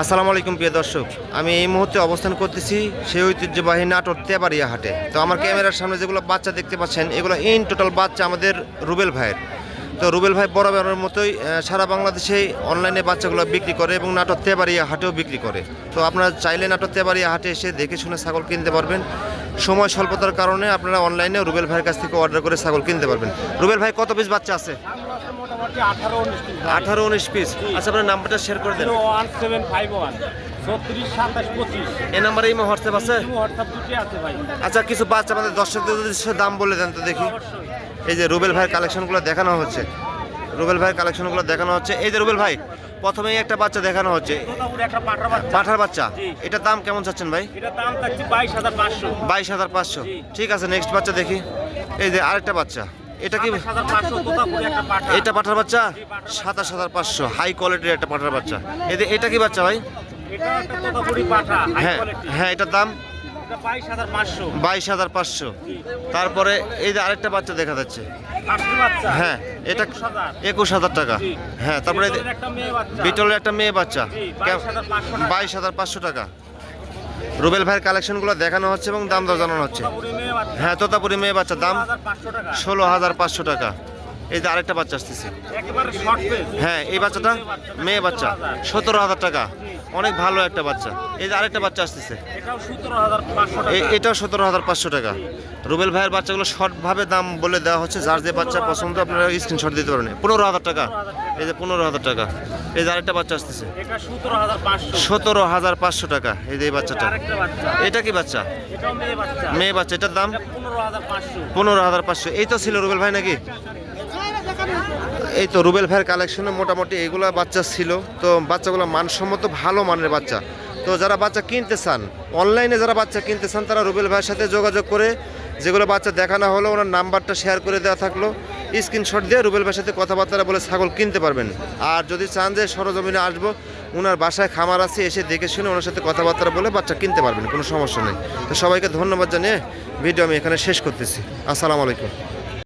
আসসালামু আলাইকুম, প্রিয় দর্শক। আমি এই মুহূর্তে অবস্থান করতেছি সেই ঐতিহ্যবাহী নাটোর তেবাড়িয়া হাটে। তো আমার ক্যামেরার সামনে যেগুলো বাচ্চা দেখতে পাচ্ছেন, এগুলো ইন টোটাল বাচ্চা আমাদের রুবেল ভাইয়ের। তো রুবেল ভাই বরাবরের মতোই সারা বাংলাদেশেই অনলাইনে বাচ্চাগুলো বিক্রি করে এবং নাটোর তেবাড়িয়া হাটেও বিক্রি করে। তো আপনারা চাইলে নাটোর তেবাড়িয়া হাটে এসে দেখে শুনে ছাগল কিনতে পারবেন। সময় স্বল্পতার কারণে আপনারা অনলাইনে রুবেল ভাইয়ের কাছ থেকে অর্ডার করে ছাগল কিনতে পারবেন। রুবেল ভাই কত পিস বাচ্চা আছে? আঠারো উনিশ পিস আচ্ছা আপনার নাম্বারটা শেয়ার করে দেন। ওয়ান সেভেন ফাইভ ওয়ান ছত্রিশ সাতাশ পঁচিশ। এই নাম্বারে ইমো হোয়াটসঅ্যাপ আছে? আচ্ছা কিছু বাচ্চা আমাদের দর্শকদের যদি দাম বলে দেন তো দেখি। এই যে রুবেল ভাইয়ের কালেকশনগুলো দেখানো হচ্ছে। রুবেল ভাইয়ের কালেকশনগুলো দেখানো হচ্ছে। এই যে রুবেল ভাই প্রথমেই একটা বাচ্চা দেখানো হচ্ছে। পাঠার বাচ্চা। জি। এটার দাম কেমন চাচ্ছেন ভাই? বাইশ হাজার পাঁচশো। ঠিক আছে নেক্সট বাচ্চা দেখি। এই যে আরেকটা বাচ্চা। এটা কি? এটা পাঠার বাচ্চা? সাতাশ হাজার পাঁচশো। হাই কোয়ালিটির একটা পাঠার বাচ্চা। এই যে এটা কি বাচ্চা ভাই? এটা হ্যাঁ হ্যাঁ এটার দাম? এটা বাইশ হাজার পাঁচশো। তারপরে এই যে আরেকটা বাচ্চা দেখা যাচ্ছে। হ্যাঁ এটা একুশ হাজার। টাকা। হ্যাঁ তারপরে বিটলের একটা মেয়ে বাচ্চা। বিটলের একটা মেয়ে বাচ্চা। জি, 22,500 টাকা। বাইশ হাজার পাঁচশো টাকা। রুবেল ভাইয়ের কালেকশনগুলো দেখানো হচ্ছে এবং দাম দর জানানো হচ্ছে। হ্যাঁ তোতাপুরি মেয়ে বাচ্চা। দাম ষোলো হাজার পাঁচশো টাকা। এই যে আরেকটা বাচ্চা আসতেছে। হ্যাঁ এই বাচ্চাটা মেয়ে বাচ্চা সতেরো হাজার টাকা। অনেক ভালো একটা বাচ্চা। এই যে আরেকটা বাচ্চা আসতেছে। এটাও সতেরো হাজার পাঁচশো টাকা। রুবেল ভাইয়ের বাচ্চাগুলো শর্টভাবে দাম বলে দেওয়া হচ্ছে। যার যে বাচ্চা পছন্দ আপনারা স্ক্রিনশট দিতে পারেন। পনেরো হাজার টাকা। এই যে পনেরো হাজার টাকা। এই যে আরেকটা বাচ্চা আসতেছে। সতেরো হাজার পাঁচশো। টাকা। এই যে এই বাচ্চাটা। এটা কি বাচ্চা? মেয়ে বাচ্চা। এটার দাম? পনেরো হাজার পাঁচশো। এই তো ছিল রুবেল ভাই নাকি? এই তো রুবেল ভাইয়ের কালেকশনে মোটামুটি এগুলো বাচ্চা ছিল। তো বাচ্চাগুলো মানসম্মত ভালো মানের বাচ্চা। তো যারা বাচ্চা কিনতে চান অনলাইনে যারা বাচ্চা কিনতে চান, তারা রুবেল ভাইয়ের সাথে যোগাযোগ করে যেগুলো বাচ্চা দেখানো হলো ওনার নাম্বারটা শেয়ার করে দেওয়া থাকল। স্ক্রিনশট দিয়ে রুবেল ভাইয়ের সাথে কথাবার্তা বলে ছাগল কিনতে পারবেন। আর যদি চান যে সরজমিনে আসব ওনার বাসায় খামার আছে, এসে দেখে শুনে ওনার সাথে কথাবার্তা বলে বাচ্চা কিনতে পারবেন, কোনো সমস্যা নেই। তো সবাইকে ধন্যবাদ জানিয়ে ভিডিও আমি এখানে শেষ করতেছি। আসসালামু আলাইকুম।